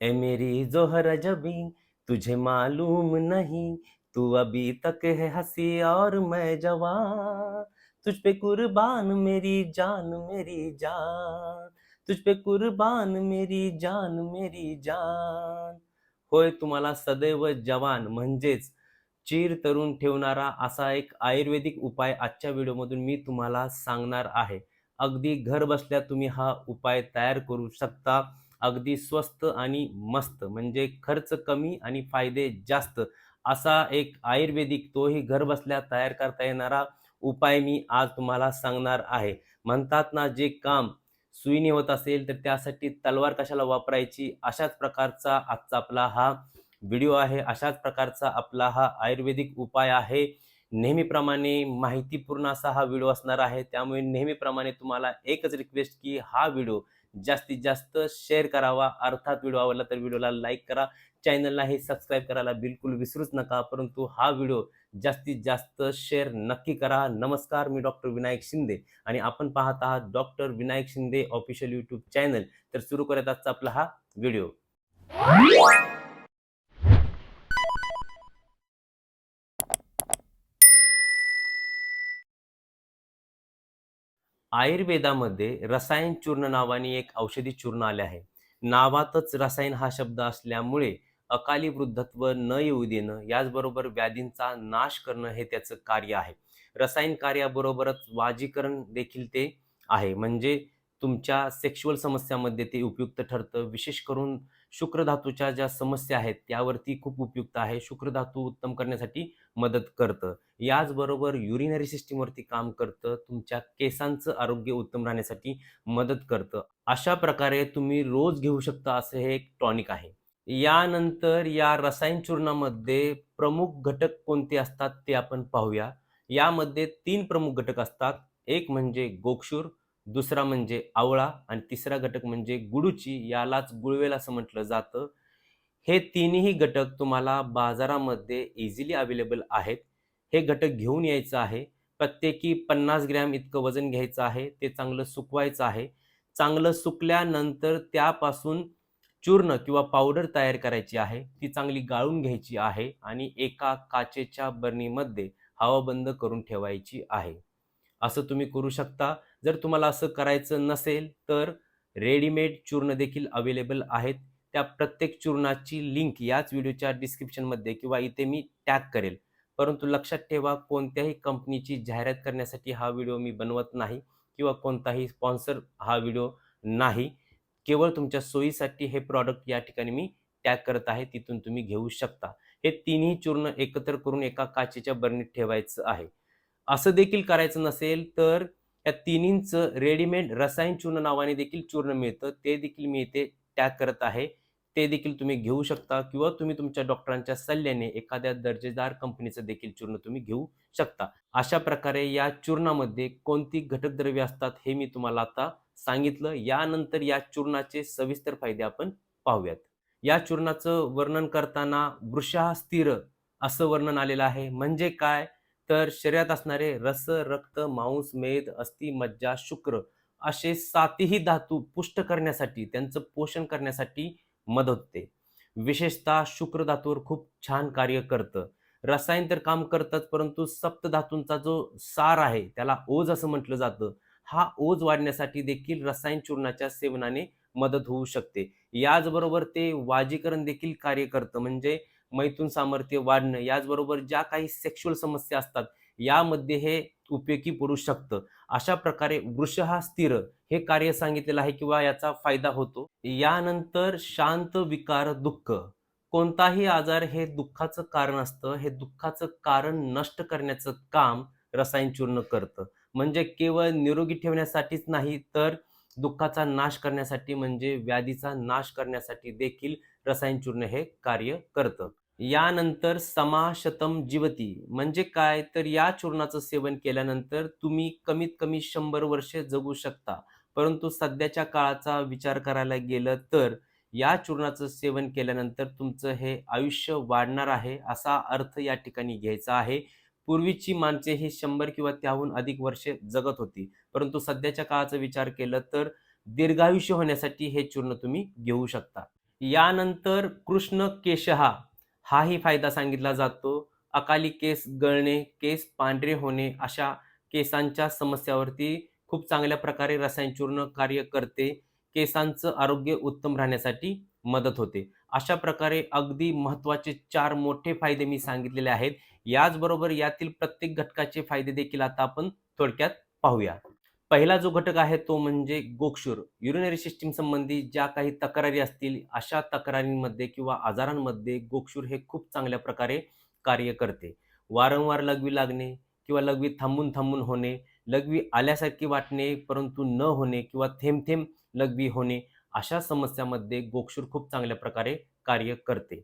ए मेरी जोहर जबी तुझे मालूम नहीं तू अभी तक है हंसी और मैं जवान। तुझ पे कुर्बान मेरी जान मेरी जान। तुझ पे कुर्बान मेरी जान मेरी जान। होय तुम्हाला सदैव जवान म्हणजेच चिर तरुण ठेवणारा असा एक आयुर्वेदिक उपाय आजच्या व्हिडिओमधून मी तुम्हाला सांगणार आहे. अगदी घर बसल्या तुम्ही हा उपाय तयार करू शकता. अगदी स्वस्त आणि मस्त म्हणजे खर्च कमी आणि फायदे जास्त असा एक आयुर्वेदिक तोही घरबसल्या तयार करता येणारा उपाय मी आज तुम्हाला सांगणार आहे. म्हणतात ना जे काम सुईने होत असेल तर त्यासाठी तलवार कशाला वापरायची? अशाच प्रकारचा आजचा आपला हा व्हिडिओ आहे. अशाच प्रकारचा आपला हा आयुर्वेदिक उपाय आहे. नेहमीप्रमाणे माहितीपूर्ण असा हा व्हिडिओ असणार आहे. त्यामुळे नेहमीप्रमाणे तुम्हाला एकच रिक्वेस्ट की हा व्हिडिओ जास्तीत जास्त शेअर करावा. अर्थात व्हिडिओ आवडला तर व्हिडिओला लाईक करा. चॅनललाही सबस्क्राईब करायला बिलकुल विसरूच नका. परंतु हा व्हिडिओ जास्तीत जास्त शेअर नक्की करा. नमस्कार मी डॉक्टर विनायक शिंदे आणि आपण पाहत आहात doctor Vinayak Shinde official YouTube channel तर सुरू करत आजचा आपला हा व्हिडिओ आयुर्वेदामध्ये रसायन चूर्ण नावाने एक औषधी चूर्ण आले आहे. नावातच रसायन हा शब्द असल्यामुळे अकाली वृद्धत्व न येऊ देणं याचबरोबर व्याधींचा नाश करणं हे त्याचं कार्य आहे. रसायन कार्याबरोबरच वाजीकरण देखील ते आहे. म्हणजे तुमच्या सेक्शुअल समस्यामध्ये ते उपयुक्त ठरतं. विशेष करून शुक्रधातूच्या ज्या समस्या आहेत त्यावरती खूप उपयुक्त आहे. शुक्रधातू उत्तम करण्यासाठी मदत करतं. याचबरोबर युरिनरी सिस्टीमवरती काम करतं. तुमच्या केसांचं आरोग्य उत्तम राहण्यासाठी मदत करतं. अशा प्रकारे तुम्ही रोज घेऊ शकता असं हे एक टॉनिक आहे. यानंतर या रसायन चूर्णामध्ये प्रमुख घटक कोणते असतात ते आपण पाहूया. यामध्ये तीन प्रमुख घटक असतात. एक म्हणजे गोक्षूर दुसरा म्हणजे आवळा आणि तिसरा घटक म्हणजे गुडूची यालाच गुळवेल असं म्हटलं जातं. हे तिन्ही घटक तुम्हाला बाजारामध्ये इझिली अवेलेबल आहेत. हे घटक घेऊन यायचं आहे. प्रत्येकी पन्नास ग्रॅम इतकं वजन घ्यायचं आहे. ते चांगलं सुकवायचं आहे. चांगलं सुकल्यानंतर त्यापासून चूर्ण किंवा पावडर तयार करायची आहे. ती चांगली गाळून घ्यायची आहे आणि एका काचेच्या बरणीमध्ये हवाबंद करून ठेवायची आहे. असं तुम्ही करू शकता. जर तुम्हाला असं करायचं नसेल तर रेडीमेड चूर्ण देखील अवेलेबल आहेत. त्या प्रत्येक चूर्णाची लिंक याच व्हिडिओच्या डिस्क्रिप्शनमध्ये किंवा इथे मी टॅग करेल. परंतु लक्षात ठेवा कोणत्याही कंपनीची जाहिरात करण्यासाठी हा व्हिडिओ मी बनवत नाही किंवा कोणताही स्पॉन्सर हा व्हिडिओ नाही. केवळ तुमच्या सोयीसाठी हे प्रॉडक्ट या ठिकाणी मी टॅग करत आहे तिथून तुम्ही घेऊ शकता. हे तिन्ही चूर्ण एकत्र करून एका काचेच्या बरणीत ठेवायचं आहे. असं देखील करायचं नसेल तर या तिन्हींचं रेडीमेड रसायन चूर्ण नावाने देखील चूर्ण मिळतं. ते देखील मी इथे टॅग करत आहे. ते देखील तुम्ही घेऊ शकता किंवा तुम्ही तुमच्या डॉक्टरांच्या सल्ल्याने एखाद्या दर्जेदार कंपनीचं देखील चूर्ण तुम्ही घेऊ शकता. अशा प्रकारे या चूर्णामध्ये कोणती घटकद्रव्ये असतात हे मी तुम्हाला आता सांगितलं. यानंतर या चूर्णाचे सविस्तर फायदे आपण पाहूयात. या चूर्णाचं वर्णन करताना वृषा स्थिर असं वर्णन आलेलं आहे. म्हणजे काय? तर शरीरात असणारे रस रक्त मांस मेद अस्थि मज्जा शुक्र असे सातही धातू पुष्ट करण्यासाठी त्यांचं पोषण करण्यासाठी मदत होते. विशेषतः शुक्र धातूवर खूप छान कार्य करतं. रसायन तर काम करतात परंतु सप्त धातूंचा जो सार आहे त्याला ओज असं म्हटलं जातं. हा ओज वाढण्यासाठी देखील रसायन चूर्णाच्या सेवनाने मदत होऊ शकते. याचबरोबर ते वाजीकरण देखील कार्य करतं. म्हणजे मैथून सामर्थ्य वाढणं याचबरोबर ज्या काही सेक्शुअल समस्या असतात यामध्ये हे उपयोगी पडू शकतं. अशा प्रकारे वृष हा स्थिर हे कार्य सांगितलेलं आहे किंवा याचा फायदा होतो. यानंतर शांत विकार दुःख. कोणताही आजार हे दुःखाचं कारण असतं. हे दुःखाचं कारण नष्ट करण्याचं काम रसायन चूर्ण करतं. म्हणजे केवळ निरोगी ठेवण्यासाठीच नाही तर दुःखाचा नाश करण्यासाठी म्हणजे व्याधीचा नाश करण्यासाठी देखील रसायन चूर्ण हे कार्य करतं. यानंतर समाशतम जीवती म्हणजे काय? तर या चूर्णाचं सेवन केल्यानंतर तुम्ही कमीत कमी शंभर वर्षे जगू शकता. परंतु सध्याच्या काळाचा विचार करायला गेलं तर या चूर्णाचं सेवन केल्यानंतर तुमचं हे आयुष्य वाढणार आहे असा अर्थ या ठिकाणी घ्यायचा आहे. पूर्वीची माणसे ही शंभर किंवा त्याहून अधिक वर्षे जगत होती. परंतु सध्याच्या काळाचा विचार केलं तर दीर्घायुष्य होण्यासाठी हे चूर्ण तुम्ही घेऊ शकता. यानंतर कृष्ण केशहा हाही फायदा सांगितला जातो. अकाली केस गळणे केस पांढरे होणे अशा केसांच्या समस्यावरती खूप चांगल्या प्रकारे रसायनचूर्ण कार्य करते. केसांचं आरोग्य उत्तम राहण्यासाठी मदत होते. अशा प्रकारे अगदी महत्त्वाचे चार मोठे फायदे मी सांगितलेले आहेत. याचबरोबर यातील प्रत्येक घटकाचे फायदे देखील आता आपण थोडक्यात पाहूया. पहिला जो घटक आहे तो म्हणजे गोक्षूर. युरिनरी सिस्टीम संबंधी ज्या काही तक्रारी असतील अशा तक्रारींमध्ये किंवा आजारांमध्ये गोक्षूर हे खूप चांगल्या प्रकारे कार्य करते. वारंवार लघवी लागणे किंवा लघवी थांबून थांबून होणे लघवी आल्यासारखी वाटणे परंतु न होणे किंवा थेंब थेंब लघवी होणे अशा समस्यामध्ये गोक्षूर खूप चांगल्या प्रकारे कार्य करते.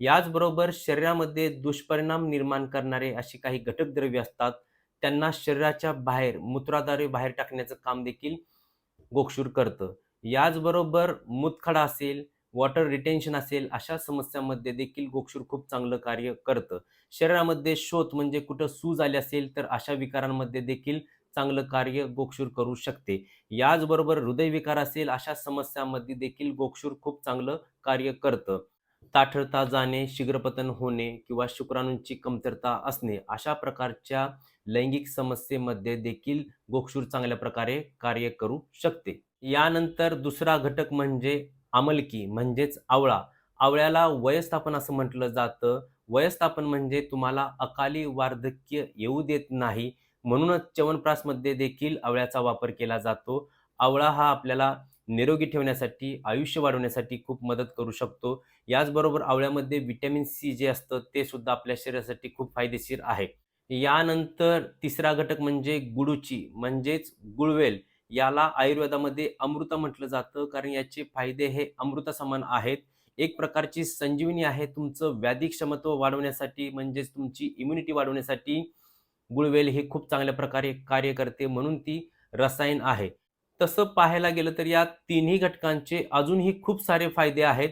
याचबरोबर शरीरामध्ये दुष्परिणाम निर्माण करणारे अशी काही घटक द्रव्य असतात त्यांना शरीराच्या बाहेर मूत्राद्वारे बाहेर टाकण्याचं काम देखील गोक्षूर करतं. याचबरोबर मूतखडा असेल वॉटर रिटेन्शन असेल अशा समस्यांमध्ये देखील गोक्षूर खूप चांगलं कार्य करतं. शरीरामध्ये शोध म्हणजे कुठं सूज आली असेल तर अशा विकारांमध्ये देखील चांगलं कार्य गोक्षूर करू शकते. याचबरोबर हृदयविकार असेल अशा समस्यांमध्ये देखील गोक्षूर खूप चांगलं कार्य करतं. ताठरता जाणे शीघ्रपतन होणे किंवा शुक्राणूंची कमतरता असणे अशा प्रकारच्या लैंगिक समस्येमध्ये देखील गोक्षूर चांगल्या प्रकारे कार्य करू शकते. यानंतर दुसरा घटक म्हणजे आमलकी म्हणजेच आवळा. आवळ्याला वयस्थापन असं म्हटलं जातं. वयस्थापन म्हणजे तुम्हाला अकाली वार्धक्य येऊ देत नाही म्हणूनच च्यवनप्रासमध्ये देखील आवळ्याचा वापर केला जातो. आवळा हा आपल्याला निरोगी ठेवण्यासाठी आयुष्य वाढवण्यासाठी खूप मदत करू शकतो. याचबरोबर आवळ्यामध्ये व्हिटॅमिन सी जे असतं ते सुद्धा आपल्या शरीरासाठी खूप फायदेशीर आहे. यानंतर तिसरा घटक म्हणजे गुडूची म्हणजेच गुळवेल. याला आयुर्वेदामध्ये अमृत म्हटलं जातं कारण याचे फायदे हे अमृतासमान आहेत. एक प्रकारची संजीवनी आहे तुमचं व्याधिक क्षमत्व वाढवण्यासाठी म्हणजेच तुमची इम्युनिटी वाढवण्यासाठी. गुळवेल हे खूप चांगल्या प्रकारे कार्य करते म्हणून ती रसायन आहे. तसं पाहायला गेलं तर या तिन्ही घटकांचे अजूनही खूप सारे फायदे आहेत.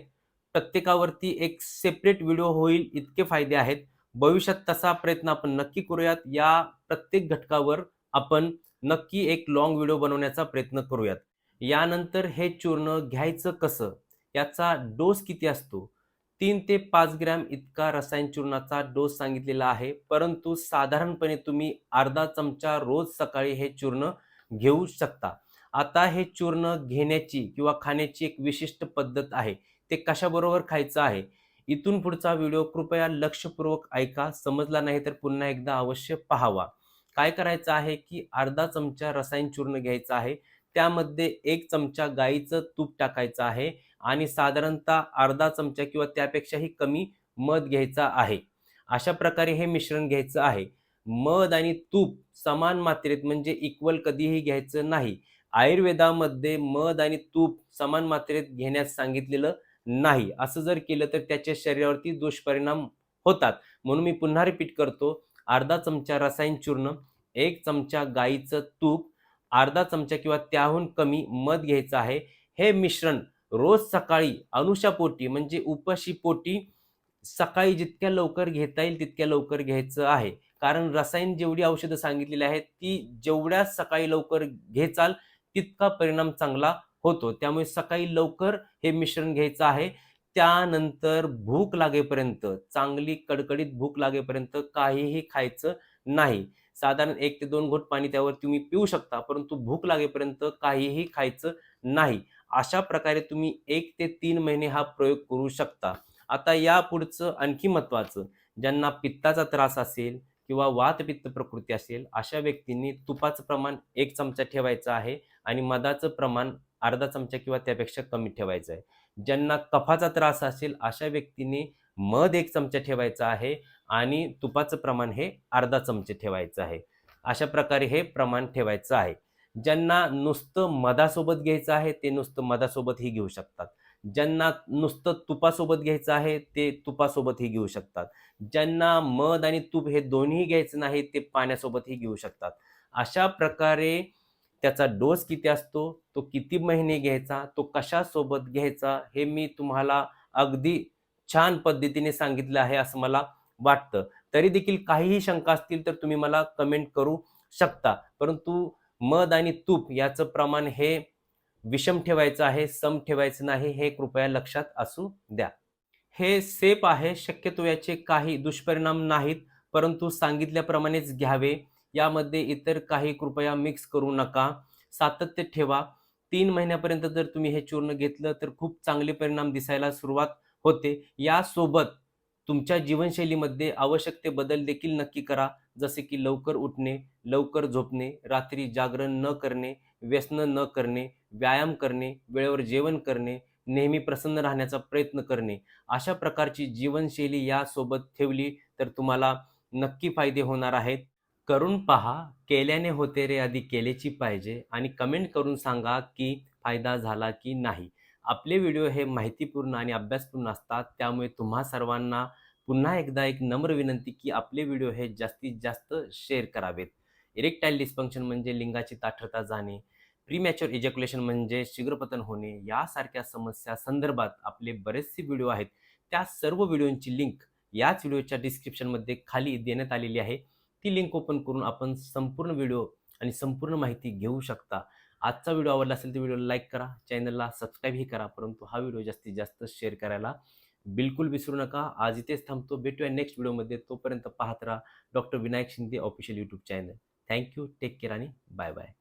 प्रत्येकावरती एक सेपरेट व्हिडिओ होईल इतके फायदे आहेत. भविष्यात तसा प्रयत्न आपण नक्की करूयात. या प्रत्येक घटकावर आपण नक्की एक लॉंग व्हिडिओ बनवण्याचा प्रयत्न करूयात. यानंतर हे चूर्ण घ्यायचं कसं? याचा डोस किती असतो? तीन ते पाच ग्रॅम इतका रसायन चूर्णाचा डोस सांगितलेला आहे. परंतु साधारणपणे तुम्ही अर्धा चमचा रोज सकाळी हे चूर्ण घेऊ शकता. आता हे चूर्ण घेण्याची किंवा खाण्याची एक विशिष्ट पद्धत आहे. ते कशाबरोबर खायचं आहे? इथून पुढचा व्हिडिओ कृपया लक्षपूर्वक ऐका. समजला नाही तर पुन्हा एकदा अवश्य पाहावा. काय करायचं आहे की अर्धा चमचा रसायन चूर्ण घ्यायचं आहे. त्यामध्ये एक चमचा गाईचं तूप टाकायचं आहे आणि साधारणतः अर्धा चमचा किंवा त्यापेक्षाही कमी मध घ्यायचा आहे. अशा प्रकारे हे मिश्रण घ्यायचं आहे. मध आणि तूप समान मात्रेत म्हणजे इक्वल कधीही घ्यायचं नाही. आयुर्वेदामध्ये मध आणि तूप समान मात्रेत घेण्यास सांगितलेलं नाही. असं जर केलं तर त्याच्या शरीरावरती दुष्परिणाम होतात. म्हणून मी पुन्हा रिपीट करतो. अर्धा चमचा रसायन चूर्ण एक चमचा गाईचं तूप अर्धा चमचा किंवा त्याहून कमी मध घ्यायचं आहे. हे मिश्रण रोज सकाळी अनुषापोटी म्हणजे उपाशी पोटी सकाळी जितक्या लवकर घेता येईल तितक्या लवकर घ्यायचं आहे. कारण रसायन जेवढी औषधं सांगितलेली आहेत ती जेवढ्या सकाळी लवकर घेचाल तितका परिणाम चांगला होतो. त्यामुळे सकाळी लवकर हे मिश्रण घ्यायचं आहे. त्यानंतर भूक लागेपर्यंत चांगली कडकडीत भूक लागेपर्यंत काहीही खायचं नाही. साधारण एक ते दोन घोट पाणी त्यावर तुम्ही पिऊ शकता परंतु भूक लागेपर्यंत काहीही खायचं नाही. अशा प्रकारे तुम्ही एक ते तीन महिने हा प्रयोग करू शकता. आता या पुढचं आणखी महत्वाचं ज्यांना पित्ताचा त्रास असेल किंवा वातपित्त प्रकृती असेल अशा व्यक्तींनी तुपाचं प्रमाण एक चमचा ठेवायचं आहे आणि मधाचं प्रमाण अर्धा चमचा किंवा त्यापेक्षा कमी ठेवायचं आहे. ज्यांना कफाचा त्रास असेल अशा व्यक्तीने मध एक चमचा ठेवायचा आहे आणि तुपाचं प्रमाण हे अर्धा चमचे ठेवायचं आहे. अशा प्रकारे हे प्रमाण ठेवायचं आहे. ज्यांना नुसतं मधासोबत घ्यायचं आहे ते नुसतं मधासोबतही घेऊ शकतात. ज्यांना नुसतं तुपासोबत घ्यायचं आहे ते तुपासोबतही घेऊ शकतात. ज्यांना मध आणि तूप हे दोन्ही घ्यायचं नाही ते पाण्यासोबतही घेऊ शकतात. अशा प्रकारे त्याचा डोस किती असतो तो किती महिने घ्यायचा तो कशासोबत घ्यायचा हे मी तुम्हाला अगदी छान पद्धतीने सांगितलं आहे असं मला वाटतं. तरी देखील काहीही शंका असतील तर तुम्ही मला कमेंट करू शकता. परंतु मध आणि तूप याचं प्रमाण हे विषम ठेवायचं आहे सम ठेवायचं नाही हे कृपया लक्षात असू द्या. हे सेफ आहे शक्यतो याचे काही दुष्परिणाम नाहीत परंतु सांगितल्याप्रमाणेच घ्यावे. यामध्ये इतर काही कृपया मिक्स करू नका. सातत्य ठेवा. तीन महिन्यापर्यंत जर तुम्ही हे चूर्ण घेतलं तर खूप चांगले परिणाम दिसायला सुरुवात होते. यासोबत तुमच्या जीवनशैलीमध्ये आवश्यक ते बदल देखील नक्की करा. जसे की लवकर उठणे लवकर झोपणे रात्री जागरण न करणे व्यसन न करणे व्यायाम करणे वेळेवर जेवण करणे नेहमी प्रसन्न राहण्याचा प्रयत्न करणे. अशा प्रकारची जीवनशैली यासोबत ठेवली तर तुम्हाला नक्की फायदे होणार आहेत. करून पहा केल्याने होते रे आधी केलेची पाहिजे आणि कमेंट करून सांगा की फायदा झाला की नाही. आपले व्हिडिओ हे माहितीपूर्ण आणि अभ्यासपूर्ण असतात त्यामुळे तुम्हा सर्वांना पुन्हा एकदा एक नम्र विनंती की आपले व्हिडिओ हे जास्तीत जास्त शेअर करावेत. इरेक्टाईल डिस्फंक्शन म्हणजे लिंगाची ताठरता जाणे प्रीमॅच्युअर इजॅक्युलेशन म्हणजे शीघ्रपतन होणे यासारख्या समस्या संदर्भात आपले बरेचसे व्हिडिओ आहेत. त्या सर्व व्हिडिओंची लिंक याच व्हिडिओच्या डिस्क्रिप्शनमध्ये खाली देण्यात आलेली आहे. ती लिंक ओपन करून आपण संपूर्ण व्हिडिओ आणि संपूर्ण माहिती घेऊ शकता. आजचा व्हिडिओ आवडला असेल तर व्हिडिओला लाईक करा. चॅनलला सबस्क्राईबही करा. परंतु हा व्हिडिओ जास्तीत जास्त शेअर करायला बिलकुल विसरू नका. आज इथेच थांबतो. भेटूया नेक्स्ट व्हिडिओमध्ये तोपर्यंत पाहत राहा doctor Vinayak Shinde official YouTube channel thank you take care आणि बाय बाय